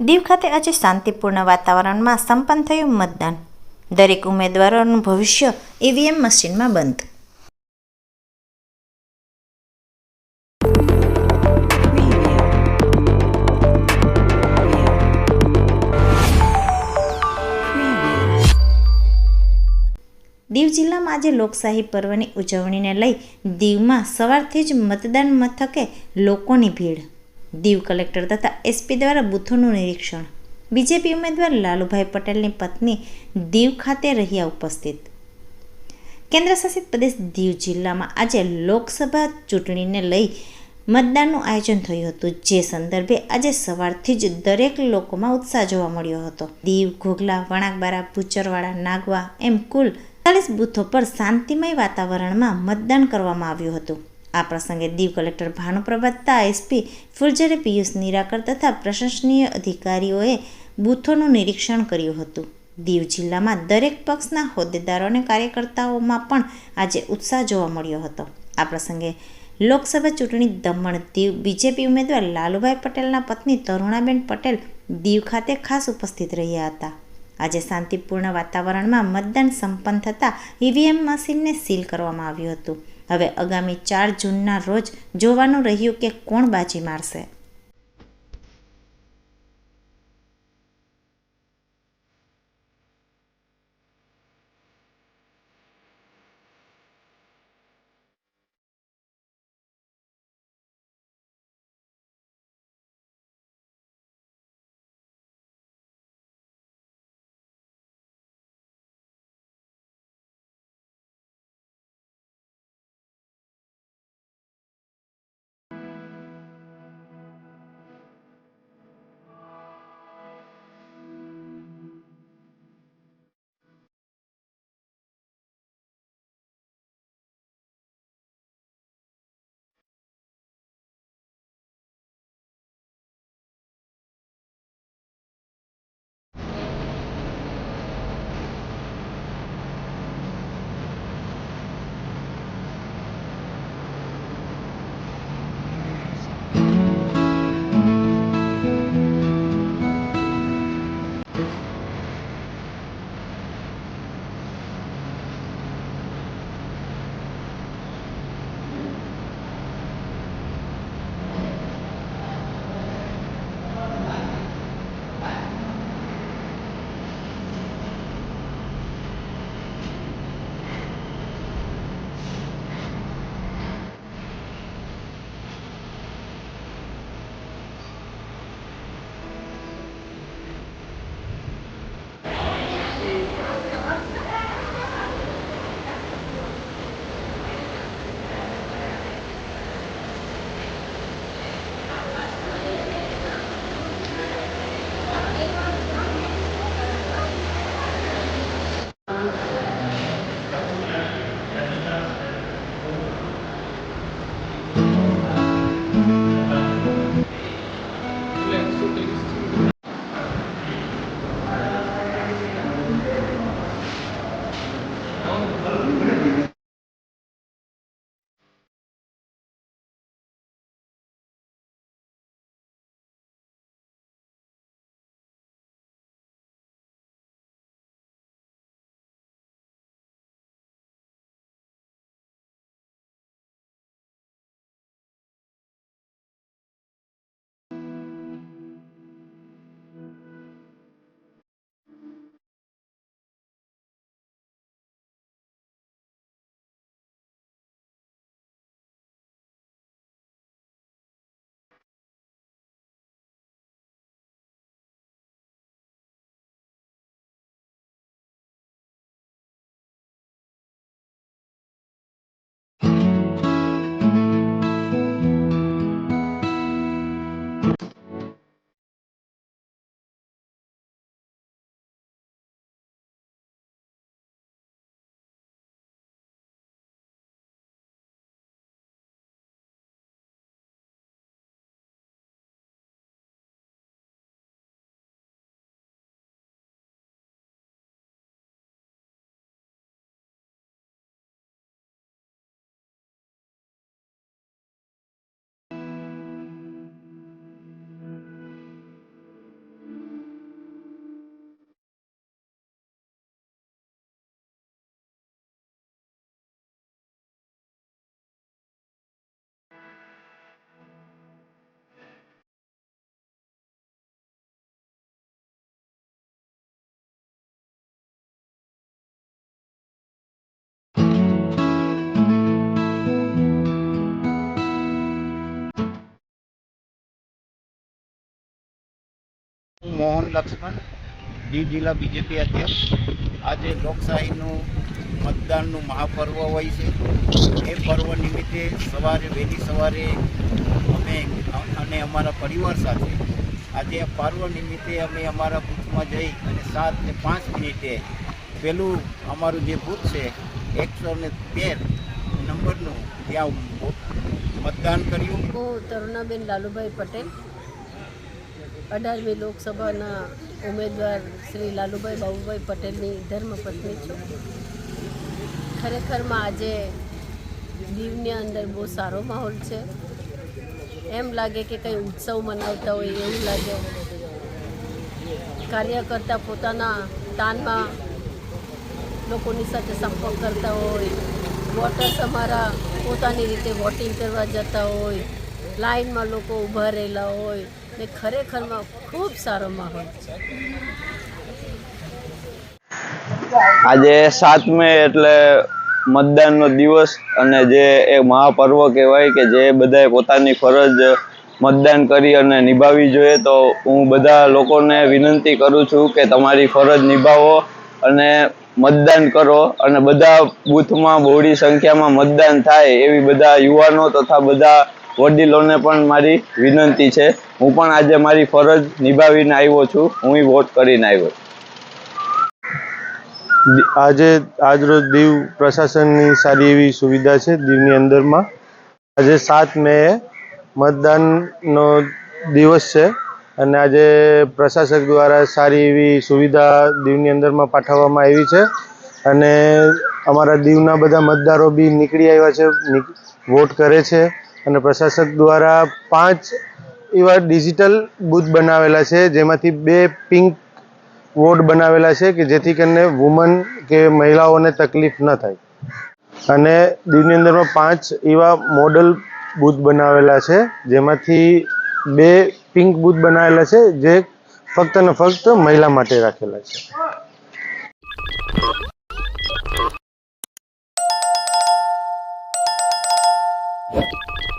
દીવ ખાતે આજે શાંતિપૂર્ણ વાતાવરણમાં સંપન્ન થયું મતદાન. દરેક ઉમેદવારોનું ભવિષ્ય ઈવીએમ મશીનમાં બંધ. દીવ જિલ્લામાં આજે લોકશાહી પર્વની ઉજવણીને લઈ દીવમાં સવારથી જ મતદાન મથકે લોકોની ભીડ. દીવ કલેક્ટર તથા એસપી દ્વારા બૂથોનું નિરીક્ષણ. બીજેપી ઉમેદવાર લાલુભાઈ પટેલની પત્ની દીવ ખાતે રહ્યા ઉપસ્થિત. કેન્દ્રશાસિત પ્રદેશ દીવ જિલ્લામાં આજે લોકસભા ચૂંટણીને લઈ મતદાનનું આયોજન થયું હતું. જે સંદર્ભે આજે સવારથી જ દરેક લોકોમાં ઉત્સાહ જોવા મળ્યો હતો. દીવ, ઘોઘલા, વણાકબારા, ભૂચરવાડા, નાગવા એમ કુલ ચાલીસ બૂથો પર શાંતિમય વાતાવરણમાં મતદાન કરવામાં આવ્યું હતું. આ પ્રસંગે દીવ કલેક્ટર ભાનુપ્રભાતતા એસપી ફુલઝરે પિયુષ નિરાકર તથા પ્રશંસનીય અધિકારીઓએ બૂથોનું નિરીક્ષણ કર્યું હતું. દીવ જિલ્લામાં દરેક પક્ષના હોદ્દેદારો અને કાર્યકર્તાઓમાં પણ આજે ઉત્સાહ જોવા મળ્યો હતો. આ પ્રસંગે લોકસભા ચૂંટણી દમણ દીવ બીજેપી ઉમેદવાર લાલુભાઈ પટેલના પત્ની તરુણાબેન પટેલ દીવ ખાતે ખાસ ઉપસ્થિત રહ્યા હતા. આજે શાંતિપૂર્ણ વાતાવરણમાં મતદાન સંપન્ન થતાં ઈવીએમ મશીનને સીલ કરવામાં આવ્યું હતું. હવે આગામી ચાર જૂનના રોજ જોવાનું રહ્યું કે કોણ બાજી મારશે. મોહન લક્ષ્મણ દીવ જિલ્લા બીજેપી અધ્યક્ષ. આજે લોકશાહીનું મતદાનનું મહાપર્વ હોય છે. એ પર્વ નિમિત્તે સવારે, વહેલી સવારે અમે અને અમારા પરિવાર સાથે આજે આ પર્વ નિમિત્તે અમે અમારા બૂથમાં જઈ અને સાત ને પાંચ મિનિટે પેલું અમારું જે બૂથ છે, એકસો ને તેર નંબરનું ત્યાં મતદાન કર્યું. હું તરુણાબેન લાલુભાઈ પટેલ. અઢારમી લોકસભાના ઉમેદવાર શ્રી લાલુભાઈ બાબુભાઈ પટેલની ધર્મપત્ની છું. ખરેખરમાં આજે દીવની અંદર બહુ સારો માહોલ છે. એમ લાગે કે કંઈ ઉત્સવ મનાવતા હોય એવું લાગે. કાર્યકર્તા પોતાના તાનમાં લોકોની સાથે સંપર્ક કરતા હોય. વોટર્સ અમારા પોતાની રીતે વોટિંગ કરવા જતા હોય. લાઇનમાં લોકો ઊભા રહેલા હોય ને ખરેખરમાં ખૂબ સારો માહોલ આજે સાત મે એટલે મતદાનનો દિવસ અને જે એ મહાપર્વ કહેવાય કે જે બધાએ પોતાની ફરજ મતદાન કરી અને નિભાવવી જોઈએ, તો હું બધા લોકોને વિનંતી કરું છું કે તમારી ફરજ નિભાવો અને મતદાન કરો અને બધા બૂથમાં બહોળી સંખ્યામાં મતદાન થાય એવી બધા યુવાનો તથા બધા વડીલોને પણ મારી વિનંતી છે. હું પણ આજે મારી ફરજ નિભાવીને આવ્યો છું. હું વોટ કરીને આવ્યો આજે, આજરોજ દીવ પ્રશાસનની સારી એવી સુવિધા છે દીવની અંદરમાં. આજે સાત મે મતદાનનો દિવસ છે અને આજે પ્રશાસક દ્વારા સારી એવી સુવિધા દીવની અંદરમાં પાઠવવામાં આવી છે. અને અમારા દીવના બધા મતદારો બી નીકળી આવ્યા છે વોટ કરે છે. અને પ્રશાસક દ્વારા પાંચ એવા ડિજિટલ બૂથ બનાવેલા છે, જેમાંથી બે પિંક વોર્ડ બનાવેલા છે કે જેથી કરીને વુમન કે મહિલાઓને તકલીફ ન થાય. અને દીવની અંદરમાં પાંચ એવા મોડલ બૂથ બનાવેલા છે, જેમાંથી બે પિંક બૂથ બનાવેલા છે, જે ફક્ત ને ફક્ત મહિલા માટે રાખેલા છે.